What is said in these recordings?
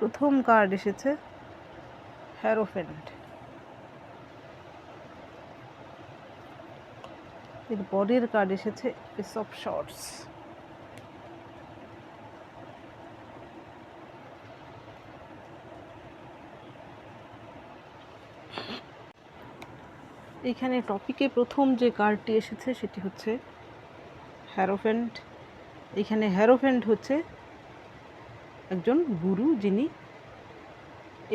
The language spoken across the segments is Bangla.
প্রথম কার্ড এসেছে হ্যারোফেন্ট এর পরের কার্ড এসেছে এস অফ শর্টস এখানে টপিকে প্রথম যে কার্ডটি এসেছে সেটি হচ্ছে হ্যারোফেন্ট এখানে হ্যারোফেন্ট হচ্ছে একজন গুরু যিনি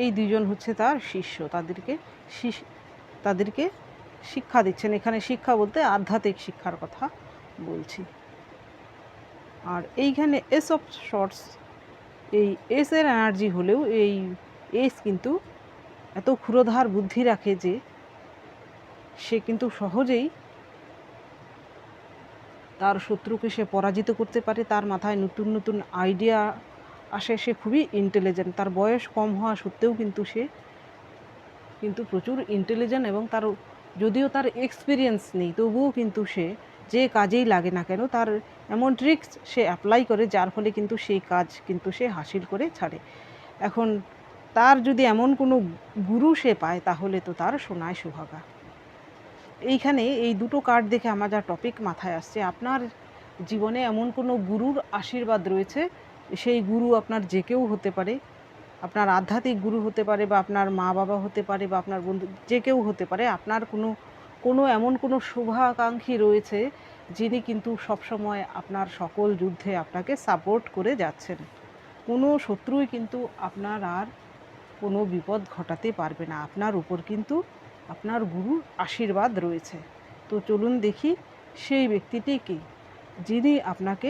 এই দুজন হচ্ছে তার শিষ্য। তাদেরকে তাদেরকে শিক্ষা দিচ্ছেন। এখানে শিক্ষা বলতে আধ্যাত্মিক শিক্ষার কথা বলছি। আর এইখানে এস অফ শর্টস এই এস এর এনার্জি হলেও এই এস কিন্তু এত ক্ষুরোধার বুদ্ধি রাখে যে সে কিন্তু সহজেই তার শত্রুকে সে পরাজিত করতে পারে। তার মাথায় নতুন নতুন আইডিয়া আসে, সে খুবই ইন্টেলিজেন্ট তার বয়স কম হওয়া সত্ত্বেও কিন্তু সে কিন্তু প্রচুর ইন্টেলিজেন্ট এবং তার যদিও তার এক্সপিরিয়েন্স নেই, তবুও কিন্তু সে যে কাজেই লাগে না কেন, তার এমন ট্রিক্স সে অ্যাপ্লাই করে যার ফলে কিন্তু সেই কাজ কিন্তু সে হাসিল করে ছাড়ে। এখন তার যদি এমন কোনো গুরু সে পায়, তাহলে তো তার সোনায় সুহাগা। এইখানে এই দুটো কার্ড দেখে আমার যা টপিক মাথায় আসছে, আপনার জীবনে এমন কোনো গুরুর আশীর্বাদ রয়েছে সেই গুরু আপনার যে কেউ হতে পারে, আপনার আধ্যাত্মিক গুরু হতে পারে বা আপনার মা বাবা হতে পারে বা আপনার বন্ধু, যে কেউ হতে পারে, আপনার কোনো কোনো এমন কোনো শুভাকাঙ্ক্ষী রয়েছে যিনি কিন্তু সবসময় আপনার সকল যুদ্ধে আপনাকে সাপোর্ট করে যাচ্ছেন। কোনো শত্রুই কিন্তু আপনার আর কোনো বিপদ ঘটাতে পারবে না। আপনার উপর কিন্তু আপনার গুরুর আশীর্বাদ রয়েছে। তো চলুন দেখি সেই ব্যক্তিটি কি যিনি আপনাকে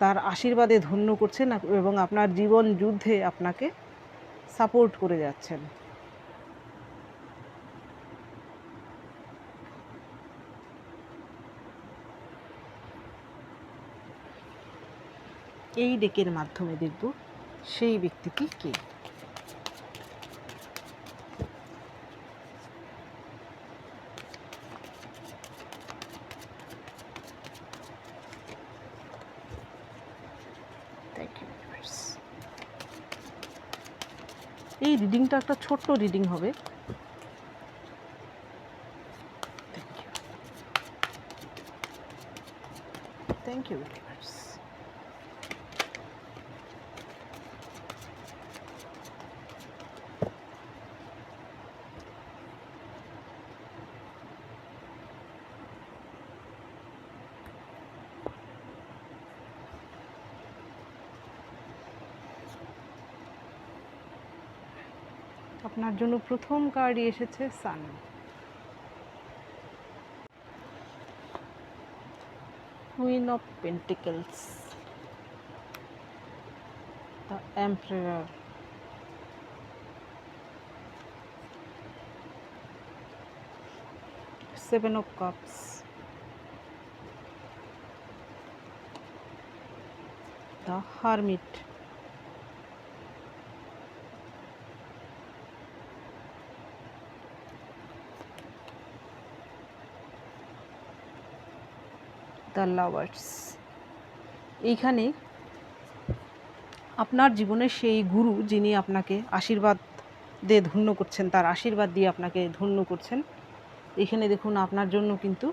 তার আশীর্বাদে ধন্য করছেন এবং আপনার জীবন যুদ্ধে আপনাকে সাপোর্ট করে যাচ্ছেন। এই ডেকের মাধ্যমে দেখব সেই ব্যক্তিটি কে থ্যাংক ইউ এই রিডিংটা একটা ছোট্ট রিডিং হবে। থ্যাংক ইউ থ্যাংক ইউনিভার্স আপনার জন্য প্রথম কার্ডই এসেছে sun. Queen of pentacles the emperor seven of cups the hermit the lovers এইখানে আপনার জীবনের সেই গুরু যিনি আপনাকে আশীর্বাদ দিয়ে ধন্য করছেন, তার আশীর্বাদ দিয়ে আপনাকে ধন্য করছেন এখানে দেখুন আপনার জন্য কিন্তু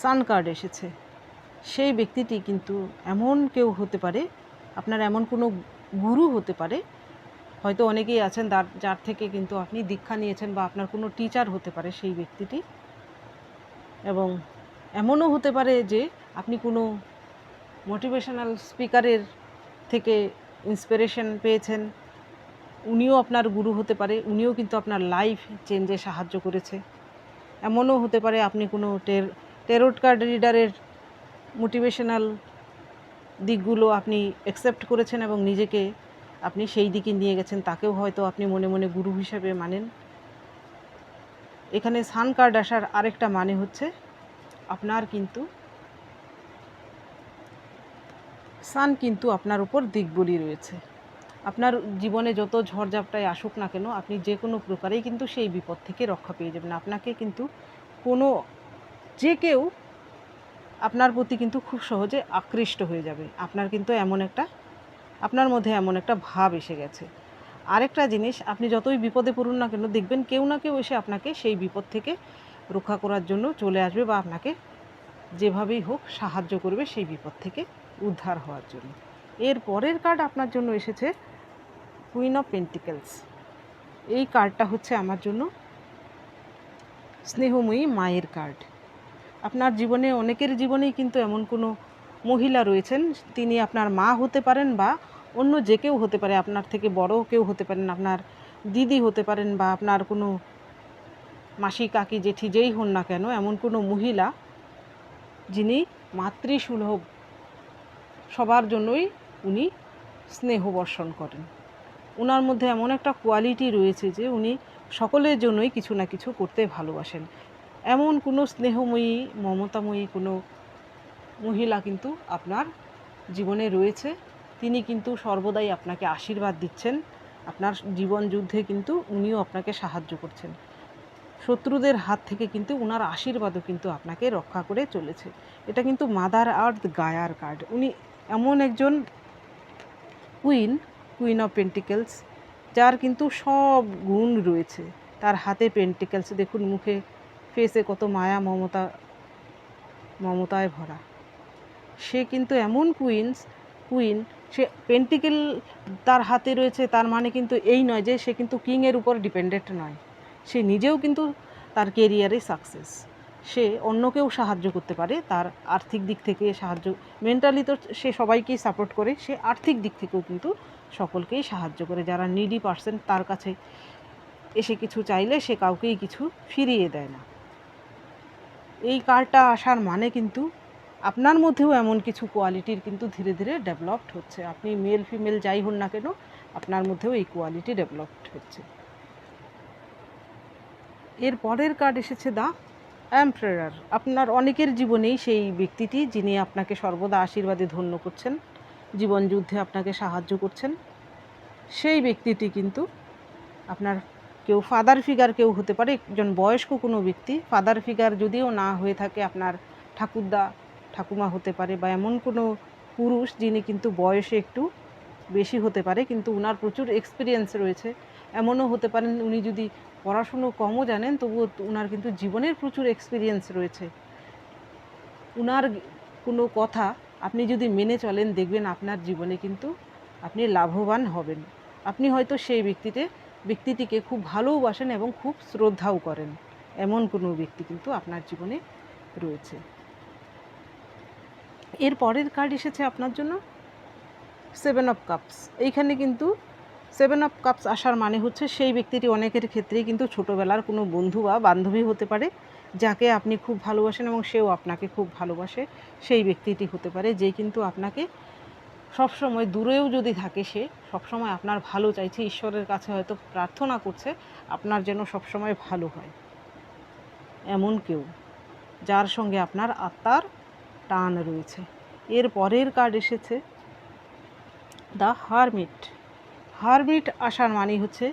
সান কার্ড এসেছে। সেই ব্যক্তিটি কিন্তু এমন কেউ হতে পারে, আপনার এমন কোনো গুরু হতে পারে, হয়তো অনেকেই আছেন যার যার থেকে কিন্তু আপনি দীক্ষা নিয়েছেন বা আপনার কোনো টিচার হতে পারে সেই ব্যক্তিটি। এবং এমনও হতে পারে যে আপনি কোনো মোটিভেশনাল স্পিকারের থেকে ইন্সপিরেশন পেয়েছেন। উনিও আপনার গুরু হতে পারে, উনিও কিন্তু আপনার লাইফ চেঞ্জে সাহায্য করেছে। এমনও হতে পারে আপনি কোনো টের টেরোট কার্ড রিডারের মোটিভেশনাল দিকগুলো আপনি অ্যাকসেপ্ট করেছেন এবং নিজেকে আপনি সেই দিকে নিয়ে গেছেন, তাকেও হয়তো আপনি মনে মনে গুরু হিসাবে মানেন। এখানে সান কার্ড আসার আরেকটা মানে হচ্ছে আপনার কিন্তু, সান কিন্তু আপনার উপর দিকবলি রয়েছে। আপনার জীবনে যত ঝড়ঝাপটায় আসুক না কেন, আপনি যে কোনো প্রকারেই কিন্তু সেই বিপদ থেকে রক্ষা পেয়ে যাবেন। আপনাকে কিন্তু কোনো, যে কেউ আপনার প্রতি কিন্তু খুব সহজে আকৃষ্ট হয়ে যাবে। আপনার কিন্তু এমন একটা, আপনার মধ্যে এমন একটা ভাব এসে গেছে। আরেকটা জিনিস, আপনি যতই বিপদে পড়ুন না কেন, দেখবেন কেউ না কেউ এসে আপনাকে সেই বিপদ থেকে রক্ষা করার জন্য চলে আসবে বা আপনাকে যেভাবেই হোক সাহায্য করবে সেই বিপদ থেকে উদ্ধার হওয়ার জন্য। এর পরের কার্ড আপনার জন্য এসেছে কুইন অফ পেন্টিকেলস এই কার্ডটা হচ্ছে আমার জন্য স্নেহময়ী মায়ের কার্ড আপনার জীবনে, অনেকের জীবনেই কিন্তু এমন কোনো মহিলা রয়েছেন, তিনি আপনার মা হতে পারেন বা অন্য যে কেউ হতে পারে, আপনার থেকে বড় কেউ হতে পারেন, আপনার দিদি হতে পারেন বা আপনার কোনো মাসি কাকি জেঠি যেই হন না কেন, এমন কোনো মহিলা যিনি মাতৃসুলভ সবার জন্যই উনি স্নেহ বর্ষণ করেন। ওনার মধ্যে এমন একটা কোয়ালিটি রয়েছে যে উনি সকলের জন্যই কিছু না কিছু করতে ভালোবাসেন। এমন কোনো স্নেহময়ী, মমতাময়ী কোনো মহিলা কিন্তু আপনার জীবনে রয়েছে। তিনি কিন্তু সর্বদাই আপনাকে আশীর্বাদ দিচ্ছেন। আপনার জীবন যুদ্ধে কিন্তু উনিও আপনাকে সাহায্য করছেন। শত্রুদের হাত থেকে কিন্তু ওনার আশীর্বাদও কিন্তু আপনাকে রক্ষা করে চলেছে। এটা কিন্তু মাদার আর্থ গায়ার কার্ড। উনি এমন একজন কুইন কুইন অফ পেন্টিকেলস, যার কিন্তু সব গুণ রয়েছে। তার হাতে পেন্টিকেলস, দেখুন মুখে ফেসে কত মায়া, মমতা, মমতায় ভরা। সে কিন্তু এমন কুইন্স, কুইন, সে পেন্টিকেল তার হাতে রয়েছে, তার মানে কিন্তু এই নয় যে সে কিন্তু কিংয়ের উপর ডিপেন্ডেন্ট নয়। সে নিজেও কিন্তু তার কেরিয়ারে সাকসেস সে অন্যকেও সাহায্য করতে পারে, তার আর্থিক দিক থেকে সাহায্য মেন্টালি তো সে সবাইকেই সাপোর্ট করে, সে আর্থিক দিক থেকেও কিন্তু সকলকেই সাহায্য করে। যারা নিডি পার্সন তার কাছে এসে কিছু চাইলে সে কাউকেই কিছু ফিরিয়ে দেয় না। এই কার্ডটা আসার মানে কিন্তু আপনার মধ্যেও এমন কিছু কোয়ালিটির কিন্তু ধীরে ধীরে ডেভেলপড হচ্ছে। আপনি মেল ফিমেল যাই হন না কেন, আপনার মধ্যেও এই কোয়ালিটি ডেভেলপড হচ্ছে। এর পরের কার্ড এসেছে দা অ্যাম্প্রেয়ার আপনার অনেকের জীবনেই সেই ব্যক্তিটি যিনি আপনাকে সর্বদা আশীর্বাদে ধন্য করছেন, জীবন যুদ্ধে আপনাকে সাহায্য করছেন, সেই ব্যক্তিটি কিন্তু আপনার কেউ ফাদার ফিগার কেউ হতে পারে, একজন বয়স্ক কোনো ব্যক্তি ফাদার ফিগার যদিও না হয়ে থাকে আপনার ঠাকুরদা, ঠাকুমা হতে পারে বা এমন কোনো পুরুষ যিনি কিন্তু বয়সে একটু বেশি হতে পারে, কিন্তু ওনার প্রচুর এক্সপিরিয়েন্স রয়েছে। এমনও হতে পারেন উনি যদি পড়াশুনো কমও জানেন, তবুও ওনার কিন্তু জীবনের প্রচুর এক্সপিরিয়েন্স রয়েছে। ওনার কোনো কথা আপনি যদি মেনে চলেন, দেখবেন আপনার জীবনে কিন্তু আপনি লাভবান হবেন। আপনি হয়তো সেই ব্যক্তিতে, ব্যক্তিটিকে খুব ভালোবাসেন এবং খুব শ্রদ্ধাও করেন। এমন কোনো ব্যক্তি কিন্তু আপনার জীবনে রয়েছে। এর পরের কার্ড এসেছে আপনার জন্য সেভেন অফ কাপস এইখানে কিন্তু সেভেন অফ কাপস আসার মানে হচ্ছে সেই ব্যক্তিটি অনেকের ক্ষেত্রেই কিন্তু ছোটোবেলার কোনো বন্ধু বা বান্ধবী হতে পারে, যাকে আপনি খুব ভালোবাসেন এবং সেও আপনাকে খুব ভালোবাসে, সেই ব্যক্তিটি হতে পারে যে কিন্তু আপনাকে সবসময় দূরেও যদি থাকে সে, সবসময় আপনার ভালো চাইছে, ঈশ্বরের কাছে হয়তো প্রার্থনা করছে, আপনার যেন সবসময় ভালো হয়। এমন কেউ যার সঙ্গে আপনার আত্মার টান রয়েছে। এর পরের কার্ড এসেছে দ্য হারমিট হারমিট আসার মানে হচ্ছে,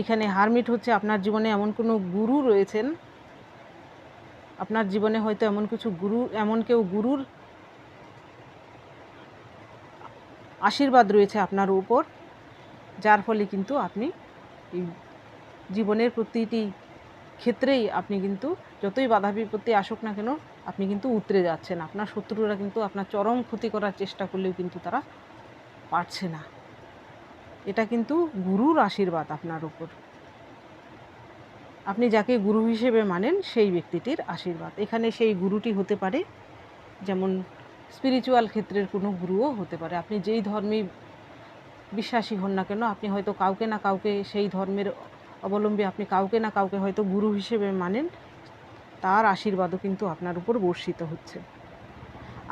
এখানে হারমিট হচ্ছে আপনার জীবনে এমন কোনো গুরু রয়েছেন, আপনার জীবনে হয়তো এমন কিছু গুরু, এমন কেউ গুরুর আশীর্বাদ রয়েছে আপনার উপর, যার ফলে কিন্তু আপনি জীবনের প্রতিটি ক্ষেত্রেই আপনি কিন্তু যতই বাধা বিপত্তি আসুক না কেন, আপনি কিন্তু উতরে যাচ্ছেন। আপনার শত্রুরা কিন্তু আপনার চরম ক্ষতি করার চেষ্টা করলেও কিন্তু তারা পারছে না। এটা কিন্তু গুরুর আশীর্বাদ আপনার উপর। আপনি যাকে গুরু হিসেবে মানেন, সেই ব্যক্তিটির আশীর্বাদ। এখানে সেই গুরুটি হতে পারে, যেমন স্পিরিচুয়াল ক্ষেত্রের কোনো গুরুও হতে পারে। আপনি যেই ধর্মে বিশ্বাসী হন না কেন, আপনি হয়তো কাউকে না কাউকে সেই ধর্মের অবলম্বী, আপনি কাউকে না কাউকে হয়তো গুরু হিসেবে মানেন, তার আশীর্বাদও কিন্তু আপনার উপর বর্ষিত হচ্ছে।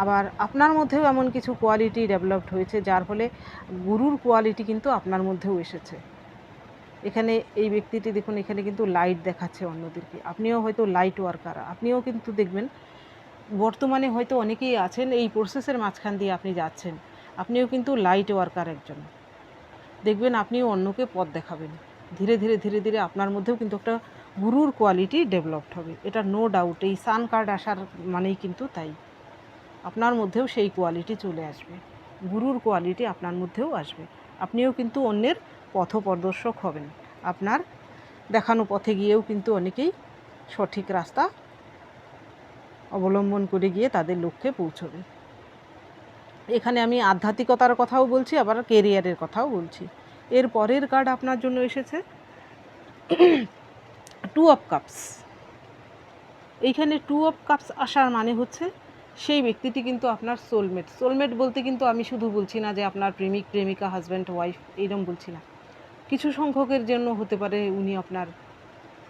আবার আপনার মধ্যেও এমন কিছু কোয়ালিটি ডেভেলপড হয়েছে, যার ফলে গুরুর কোয়ালিটি কিন্তু আপনার মধ্যেও এসেছে। এখানে এই ব্যক্তিটি দেখুন, এখানে কিন্তু লাইট দেখাচ্ছে অন্যদেরকে। আপনিও হয়তো লাইট ওয়ার্কার আপনিও কিন্তু দেখবেন, বর্তমানে হয়তো অনেকেই আছেন এই প্রসেসের মাঝখান দিয়ে আপনি যাচ্ছেন। আপনিও কিন্তু লাইট ওয়ার্কার একজন। দেখবেন আপনিও অন্যকে পথ দেখাবেন। ধীরে ধীরে ধীরে ধীরে আপনার মধ্যেও কিন্তু একটা গুরুর কোয়ালিটি ডেভেলপড হবে। এটা নো ডাউট এই সান কার্ড আসার মানেই কিন্তু তাই। আপনার মধ্যেও সেই কোয়ালিটি চলে আসবে। গুরুর কোয়ালিটি আপনার মধ্যেও আসবে। আপনিও কিন্তু অন্যের পথপ্রদর্শক হবেন। আপনার দেখানো পথে গিয়েও কিন্তু অনেকেই সঠিক রাস্তা অবলম্বন করে গিয়ে তাদের লক্ষ্যে পৌঁছবে। এখানে আমি আধ্যাত্মিকতার কথাও বলছি, আবার কেরিয়ারের কথাও বলছি। এর পরের কার্ড আপনার জন্য এসেছে। টু অফ কাপস এইখানে টু অফ কাপস আসার মানে হচ্ছে সেই ব্যক্তিটি কিন্তু আপনার সোলমেট সোলমেট বলতে কিন্তু আমি শুধু বলছি না যে আপনার প্রেমিক, প্রেমিকা হাজব্যান্ড ওয়াইফ এইরকম বলছি না। কিছু সংখ্যকের জন্য হতে পারে উনি আপনার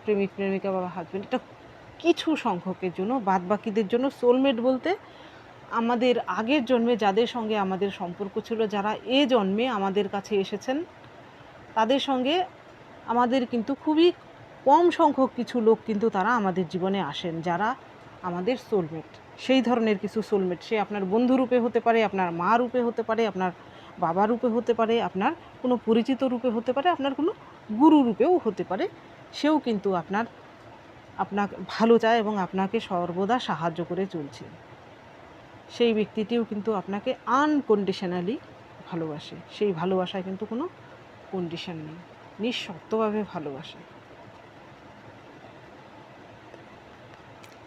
প্রেমিক, প্রেমিকা বা হাজব্যান্ড এটা কিছু সংখ্যকের জন্য বাদ বাকিদের জন্য সোলমেট বলতে আমাদের আগের জন্মে যাদের সঙ্গে আমাদের সম্পর্ক ছিল, যারা এ জন্মে আমাদের কাছে এসেছেন, তাদের সঙ্গে আমাদের কিন্তু খুবই কম সংখ্যক কিছু লোক কিন্তু তারা আমাদের জীবনে আসেন, যারা আমাদের সোলমেট সেই ধরনের কিছু সোলমেট সে আপনার বন্ধু রূপে হতে পারে, আপনার মা রূপে হতে পারে, আপনার বাবা রূপে হতে পারে, আপনার কোনো পরিচিত রূপে হতে পারে, আপনার কোনো গুরু রূপেও হতে পারে। সেও কিন্তু আপনার, আপনাকে ভালো চায় এবং আপনাকে সর্বদা সাহায্য করে চলছে। সেই ব্যক্তিটিও কিন্তু আপনাকে আনকন্ডিশনালি ভালোবাসে। সেই ভালোবাসায় কিন্তু কোনো কন্ডিশন নেই। নিঃশর্তভাবে ভালোবাসে।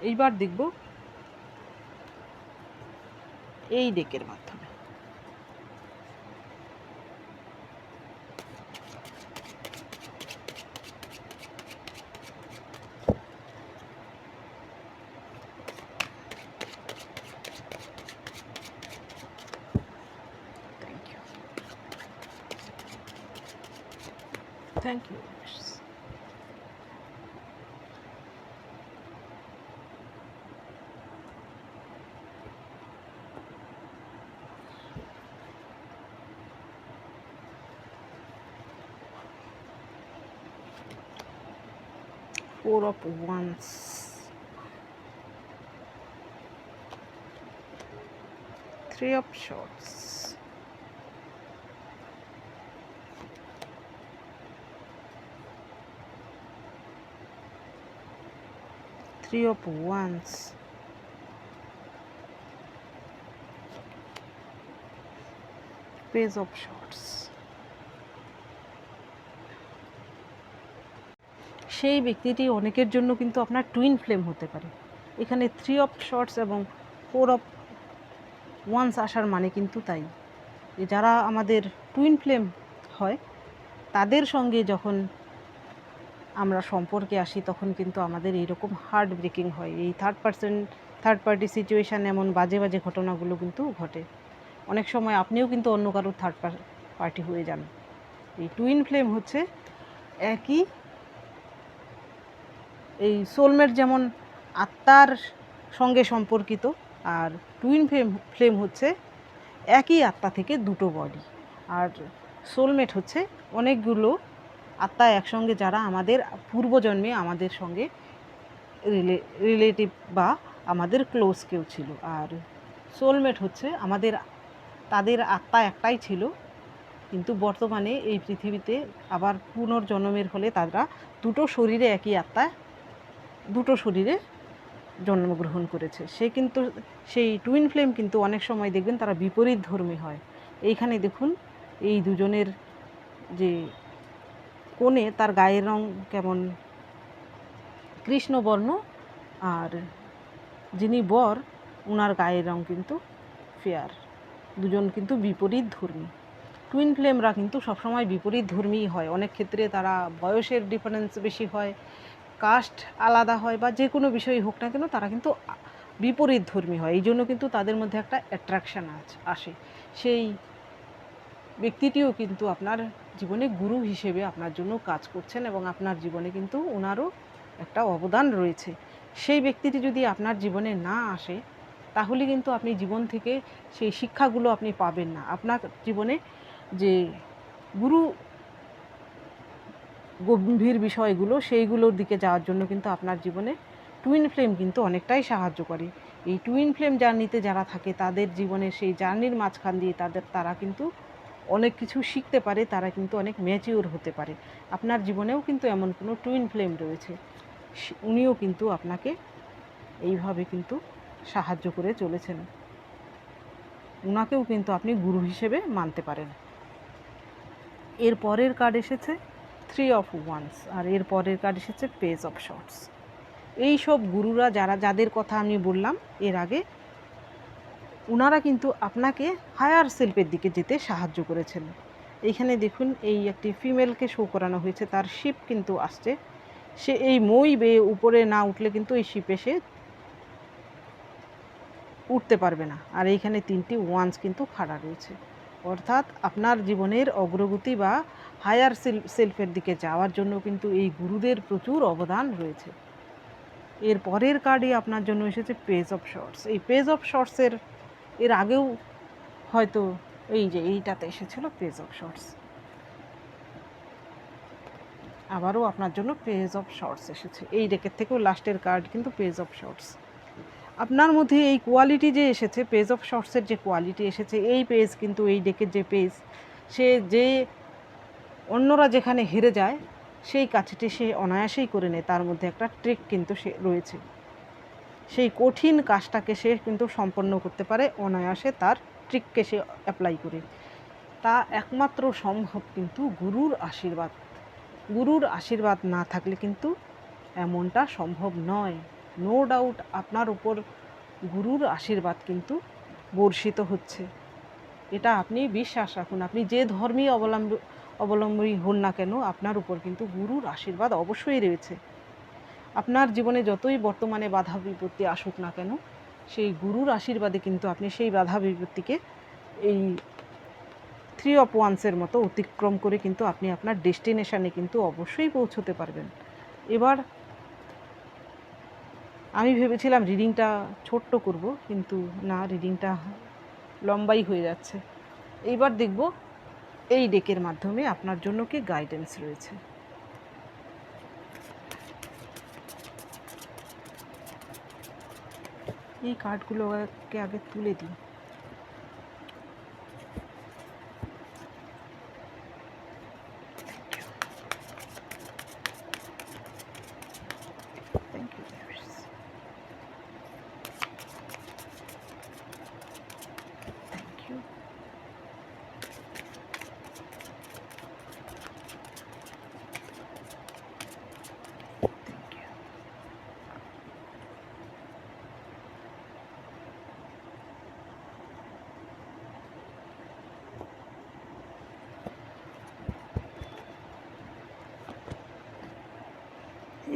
এইবার দেখব এই ডেকের মাধ্যমে Thank you. Four of Wands. Three of Swords. Three of Wands. Page of. সেই ব্যক্তিটি অনেকের জন্য কিন্তু আপনার টুইন ফ্লেম হতে পারে। এখানে থ্রি অফ শর্টস এবং ফোর অফ ওয়ান্স আসার মানে কিন্তু তাই। যে যারা আমাদের টুইন ফ্লেম হয়, তাদের সঙ্গে যখন আমরা সম্পর্কে আসি, তখন কিন্তু আমাদের এইরকম হার্ট ব্রেকিং হয়। এই third person third party situation এমন বাজে বাজে ঘটনাগুলো কিন্তু ঘটে। অনেক সময় আপনিও কিন্তু অন্য কারোর থার্ড পার্টি হয়ে যান। এই টুইন ফ্লেম হচ্ছে একই এই সোলমেট যেমন আত্মার সঙ্গে সম্পর্কিত আর টুইন ফ্লেম ফ্লেম হচ্ছে একই আত্মা থেকে দুটো বডি আর সোলমেট হচ্ছে অনেকগুলো আত্মা একসঙ্গে যারা আমাদের পূর্বজন্মে আমাদের সঙ্গে রিলে রিলেটিভ বা আমাদের ক্লোজ কেউ ছিল আর সোলমেট হচ্ছে আমাদের, তাদের আত্মা একটাই ছিল কিন্তু বর্তমানে এই পৃথিবীতে আবার পুনর্জন্মের ফলে তারা দুটো শরীরে একই আত্মা দুটো শরীরে জন্মগ্রহণ করেছে। সে কিন্তু, সেই টুইন ফ্লেম কিন্তু অনেক সময় দেখবেন তারা বিপরীত ধর্মী হয়। এইখানে দেখুন, এই দুজনের যে কোণে তার গায়ের রং কেমন কৃষ্ণবর্ণ আর যিনি বর ওনার গায়ের রং কিন্তু ফেয়ার দুজন কিন্তু বিপরীত ধর্মী। টুইন ফ্লেমরা কিন্তু সবসময় বিপরীত ধর্মীই হয়। অনেক ক্ষেত্রে তারা বয়সের ডিফারেন্স বেশি হয়। কাস্ট আলাদা হয় বা যে কোনো বিষয় হোক না কেন, তারা কিন্তু বিপরীত ধর্মী হয়। এই জন্য কিন্তু তাদের মধ্যে একটা অ্যাট্রাকশান আসে। সেই ব্যক্তিটিও কিন্তু আপনার জীবনে গুরু হিসেবে আপনার জন্য কাজ করছেন এবং আপনার জীবনে কিন্তু ওনারও একটা অবদান রয়েছে। সেই ব্যক্তিটি যদি আপনার জীবনে না আসে, তাহলে কিন্তু আপনি জীবন থেকে সেই শিক্ষাগুলো আপনি পাবেন না। আপনার জীবনে যে গুরু গম্ভীর বিষয়গুলো, সেইগুলোর দিকে যাওয়ার জন্য কিন্তু আপনার জীবনে টুইন ফ্লেম কিন্তু অনেকটাই সাহায্য করে। এই টুইন ফ্লেম জার্নিতে যারা থাকে, তাদের জীবনে সেই জার্নির মাঝখান দিয়ে তাদের, তারা কিন্তু অনেক কিছু শিখতে পারে, তারা কিন্তু অনেক ম্যাচিওর হতে পারে। আপনার জীবনেও কিন্তু এমন কোনো টুইন ফ্লেম রয়েছে। উনিও কিন্তু আপনাকে এইভাবে কিন্তু সাহায্য করে চলেছেন। ওনাকেও কিন্তু আপনি গুরু হিসেবে মানতে পারেন। এর পরের কার্ড এসেছে। থ্রি অফ ওয়ান্স আর এর পরের কার্ড এসেছে পেজ অফ শর্টস এই সব গুরুরা যারা, যাদের কথা আমি বললাম, এর আগে ওনারা কিন্তু আপনাকে হায়ার সেলফের দিকে যেতে সাহায্য করেছেন। এইখানে দেখুন, এই একটি ফিমেলকে শো করানো হয়েছে, তার শিপ কিন্তু আসছে। সে এই মই বেয়ে উপরে না উঠলে কিন্তু এই শিপে সে উঠতে পারবে না। আর এইখানে তিনটি ওয়ান্স কিন্তু খাড়া রয়েছে। অর্থাৎ আপনার জীবনের অগ্রগতি বা হায়ার সেলফের দিকে যাওয়ার জন্য কিন্তু এই গুরুদের প্রচুর অবদান রয়েছে। এর পরের কার্ডই আপনার জন্য এসেছে পেজ অফ শর্টস এই পেজ অফ শর্টসের এর আগেও হয়তো এই যে এইটাতে এসেছিল পেজ অফ শর্টস আবারও আপনার জন্য পেজ অফ শর্টস এসেছে। এই ডেকের থেকেও লাস্টের কার্ড কিন্তু পেজ অফ শর্টস আপনার মধ্যে এই কোয়ালিটি যে এসেছে পেজ অফ শর্টসের যে কোয়ালিটি এসেছে, এই পেজ কিন্তু, এই ডেকের যে পেজ সে যে অন্যরা যেখানে হেরে যায়, সেই কাজটি সে অনায়াসেই করে নেয়। তার মধ্যে একটা ট্রিক কিন্তু সে রয়েছে। সেই কঠিন কাজটাকে সে কিন্তু সম্পন্ন করতে পারে, অনায়াসে তার ট্রিককে সে অ্যাপ্লাই করে। তা একমাত্র সম্ভব কিন্তু গুরুর আশীর্বাদ। গুরুর আশীর্বাদ না থাকলে কিন্তু এমনটা সম্ভব নয়। নো ডাউট আপনার উপর গুরুর আশীর্বাদ কিন্তু বর্ষিত হচ্ছে। এটা আপনি বিশ্বাস রাখুন, আপনি যে ধর্মী অবলম্ব, অবলম্বী হন না কেন, আপনার উপর কিন্তু গুরুর আশীর্বাদ অবশ্যই রয়েছে। আপনার জীবনে যতই বর্তমানে বাধা বিপত্তি আসুক না কেন, সেই গুরুর আশীর্বাদে কিন্তু আপনি সেই বাধা বিপত্তিকে এই থ্রি অফ ওয়ান্সের মতো অতিক্রম করে কিন্তু আপনি আপনার ডেস্টিনেশানে কিন্তু অবশ্যই পৌঁছতে পারবেন। এবার আমি ভেবেছিলাম রিডিংটা ছোট্ট করব, কিন্তু না রিডিংটা লম্বাই হয়ে যাচ্ছে। এইবার দেখব এই ডেকের মাধ্যমে আপনার জন্য কি গাইডেন্স রয়েছে। এই কার্ডগুলোকে আগে তুলে দিই।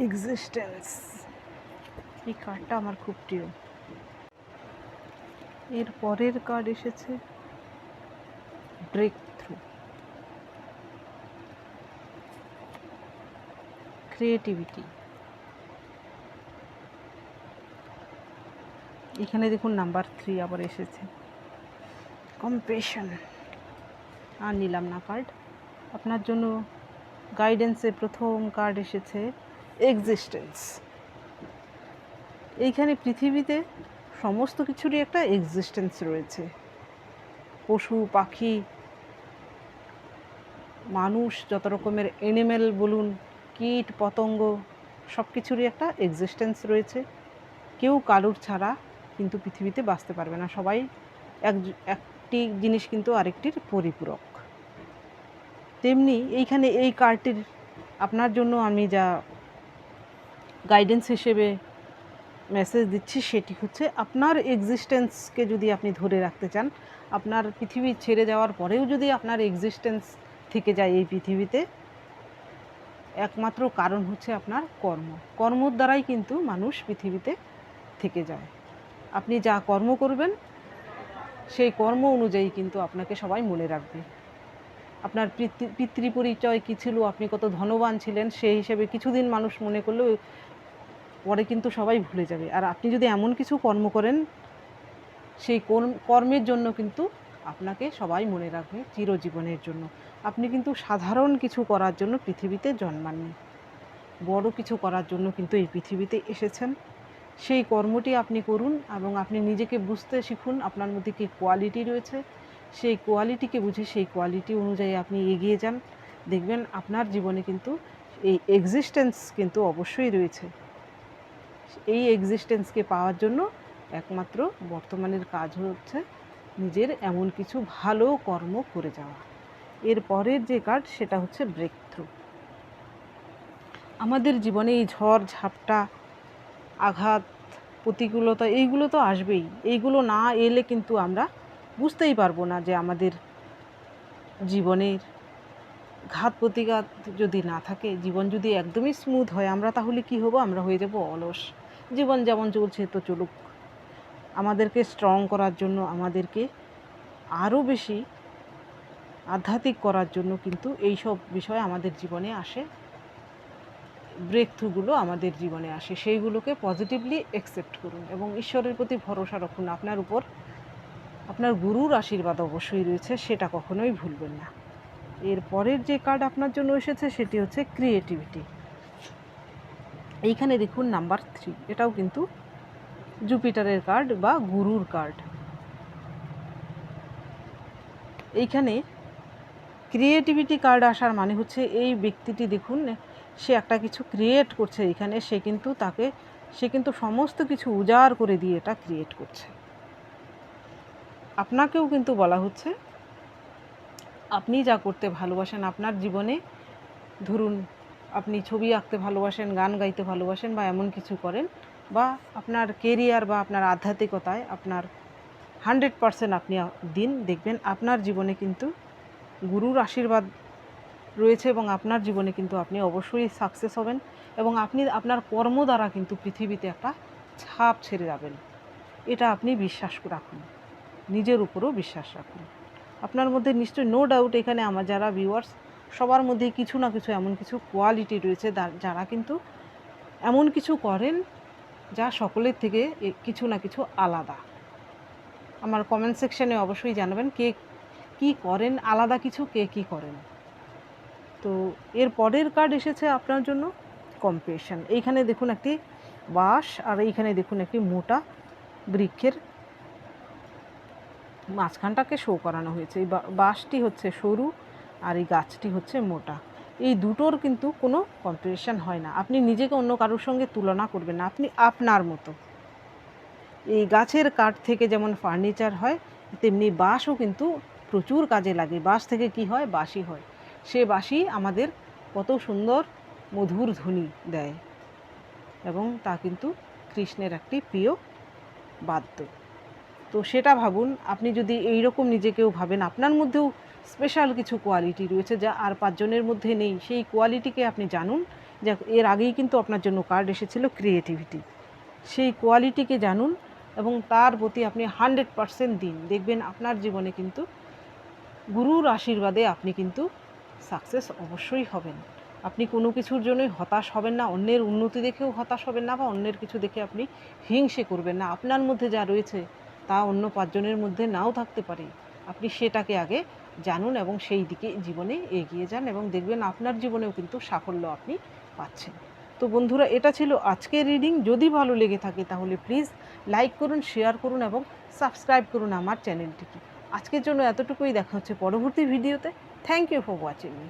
এক্সিস্টেন্স এই কার্ডটা আমার খুব প্রিয়। এর পরের কার্ড এসেছে ব্রেক থ্রু ক্রিয়েটিভিটি এখানে দেখুন নাম্বার থ্রি আবার এসেছে। কম্পেশন আর নিলাম না কার্ড আপনার জন্য গাইডেন্সে প্রথম কার্ড এসেছে এক্সিস্টেন্স এইখানে পৃথিবীতে সমস্ত কিছুরই একটা এক্সিস্টেন্স রয়েছে। পশু, পাখি, মানুষ, যত রকমের এনিমেল বলুন, কীট, পতঙ্গ সব কিছুরই একটা এক্সিস্টেন্স রয়েছে। কেউ কারুর ছাড়া কিন্তু পৃথিবীতে বাঁচতে পারবে না। সবাই এক একটি জিনিস কিন্তু আরেকটির পরিপূরক। তেমনি এইখানে এই কার্ডটির আপনার জন্য আমি যা গাইডেন্স হিসেবে মেসেজ দিচ্ছি সেটি হচ্ছে, আপনার এক্সিস্টেন্সকে যদি আপনি ধরে রাখতে চান, আপনার পৃথিবী ছেড়ে যাওয়ার পরেও যদি আপনার এক্সিস্টেন্স থেকে যায় এই পৃথিবীতে, একমাত্র কারণ হচ্ছে আপনার কর্ম। কর্মর দ্বারাই কিন্তু মানুষ পৃথিবীতে থেকে যায়। আপনি যা কর্ম করবেন, সেই কর্ম অনুযায়ী কিন্তু আপনাকে সবাই মনে রাখবে। আপনার পিতৃ, পিতৃপরিচয় কী ছিল, আপনি কত ধনবান ছিলেন, সেই হিসেবে কিছুদিন মানুষ মনে করলেও পরে কিন্তু সবাই ভুলে যাবে। আর আপনি যদি এমন কিছু কর্ম করেন, সেই কর্ম- কর্মের জন্য কিন্তু আপনাকে সবাই মনে রাখবে চিরজীবনের জন্য। আপনি কিন্তু সাধারণ কিছু করার জন্য পৃথিবীতে জন্মাননি। বড় কিছু করার জন্য কিন্তু এই পৃথিবীতে এসেছেন। সেই কর্মটি আপনি করুন এবং আপনি নিজেকে বুঝতে শিখুন আপনার মধ্যে কী কোয়ালিটি রয়েছে। সেই কোয়ালিটিকে বুঝে সেই কোয়ালিটি অনুযায়ী আপনি এগিয়ে যান। দেখবেন আপনার জীবনে কিন্তু এই এক্সিস্টেন্স কিন্তু অবশ্যই রয়েছে। এই এক্সিস্টেন্সকে পাওয়ার জন্য একমাত্র বর্তমানের কাজ হচ্ছে নিজের এমন কিছু ভালো কর্ম করে যাওয়া। এর পরের যে কার্ড সেটা হচ্ছে ব্রেক থ্রু আমাদের জীবনে এই ঝড়, ঝাপটা, আঘাত, প্রতিকূলতা এইগুলো তো আসবেই। এইগুলো না এলে কিন্তু আমরা বুঝতেই পারব না যে আমাদের জীবনের ঘাত প্রতিঘাত যদি না থাকে, জীবন যদি একদমই স্মুথ হয়, আমরা তাহলে কি হব? আমরা হয়ে যাব অলস। জীবন যেমন চলছে, তো চলুক। আমাদেরকে স্ট্রং করার জন্য, আমাদেরকে আরও বেশি আধ্যাত্মিক করার জন্য কিন্তু এই সব বিষয় আমাদের জীবনে আসে। ব্রেক থ্রুগুলো আমাদের জীবনে আসে। সেইগুলোকে পজিটিভলি অ্যাকসেপ্ট করুন এবং ঈশ্বরের প্রতি ভরসা রাখুন। আপনার উপর আপনার গুরুর আশীর্বাদ অবশ্যই রয়েছে, সেটা কখনোই ভুলবেন না। এর পরের যে কার্ড আপনার জন্য এসেছে, সেটি হচ্ছে ক্রিয়েটিভিটি এইখানে দেখুন নাম্বার থ্রি এটাও কিন্তু জুপিটারের কার্ড বা গুরুর কার্ড এইখানে ক্রিয়েটিভিটি কার্ড আসার মানে হচ্ছে এই ব্যক্তিটি দেখুন, সে একটা কিছু ক্রিয়েট করছে এখানে সে কিন্তু তাকে, সে কিন্তু সমস্ত কিছু উজাড় করে দিয়ে এটা ক্রিয়েট করছে। আপনাকেও কিন্তু বলা হচ্ছে, আপনি যা করতে ভালোবাসেন আপনার জীবনে, ধরুন আপনি ছবি আঁকতে ভালোবাসেন, গান গাইতে ভালোবাসেন বা এমন কিছু করেন বা আপনার কেরিয়ার বা আপনার আধ্যাত্মিকতায় আপনার হান্ড্রেড পারসেন্ট আপনি দিন দেখবেন, আপনার জীবনে কিন্তু গুরুর আশীর্বাদ রয়েছে এবং আপনার জীবনে কিন্তু আপনি অবশ্যই সাকসেস হবেন এবং আপনি, আপনার কর্ম দ্বারা কিন্তু পৃথিবীতে একটা ছাপ ছেড়ে যাবেন। এটা আপনি বিশ্বাস রাখুন। নিজের উপরও বিশ্বাস রাখুন। আপনার মধ্যে নিশ্চয়ই নো ডাউট এখানে আমার যারা ভিউয়ার্স সবার মধ্যে কিছু না কিছু এমন কিছু কোয়ালিটি রয়েছে যারা কিন্তু এমন কিছু করেন যা সকলের থেকে কিছু না কিছু আলাদা। আমার কমেন্ট সেকশনে অবশ্যই জানাবেন কে কি করেন, আলাদা কিছু কে কি করেন। তো এর পরের কার্ড এসেছে আপনার জন্য কম্পেশন এইখানে দেখুন একটি বাঁশ আর এইখানে দেখুন একটি মোটা বৃক্ষের মাঝখানটাকে শো করানো হয়েছে। এই বাঁশটি হচ্ছে সরু আর এই গাছটি হচ্ছে মোটা। এই দুটোর কিন্তু কোনো কম্পিটিশান হয় না। আপনি নিজেকে অন্য কারোর সঙ্গে তুলনা করবেন না, আপনি আপনার মতো। এই গাছের কাঠ থেকে যেমন ফার্নিচার হয়, তেমনি বাঁশও কিন্তু প্রচুর কাজে লাগে। বাঁশ থেকে কি হয়? বাঁশি হয়। সে বাঁশি আমাদের কত সুন্দর মধুর ধ্বনি দেয় এবং তা কিন্তু কৃষ্ণের একটি প্রিয় বাদ্য। তো সেটা ভাবুন, আপনি যদি এই রকম নিজেকেও ভাবেন, আপনার মধ্যেও স্পেশাল কিছু কোয়ালিটি রয়েছে যা আর পাঁচজনের মধ্যে নেই। সেই কোয়ালিটিকে আপনি জানুন। যে এর আগেই কিন্তু আপনার জন্য কার্ড এসেছিল ক্রিয়েটিভিটি সেই কোয়ালিটিকে জানুন এবং তার প্রতি আপনি হান্ড্রেড পারসেন্ট দিন। দেখবেন আপনার জীবনে কিন্তু গুরুর আশীর্বাদে আপনি কিন্তু সাকসেস অবশ্যই হবেন। আপনি কোনো কিছুর জন্যই হতাশ হবেন না। অন্যের উন্নতি দেখেও হতাশ হবেন না বা অন্যের কিছু দেখে আপনি হিংসে করবেন না। আপনার মধ্যে যা রয়েছে, তা অন্য পাঁচজনের মধ্যে নাও থাকতে পারে। আপনি সেটাকে আগে জানুন এবং সেই দিকে জীবনে এগিয়ে যান এবং দেখবেন আপনার জীবনেও কিন্তু সাফল্য আপনি পাচ্ছেন। তো বন্ধুরা, এটা ছিল আজকের রিডিং যদি ভালো লেগে থাকে তাহলে প্লিজ লাইক করুন শেয়ার করুন এবং সাবস্ক্রাইব করুন আমার চ্যানেলটিকে আজকের জন্য এতটুকুই। দেখা হচ্ছে পরবর্তী ভিডিওতে thank you for watching me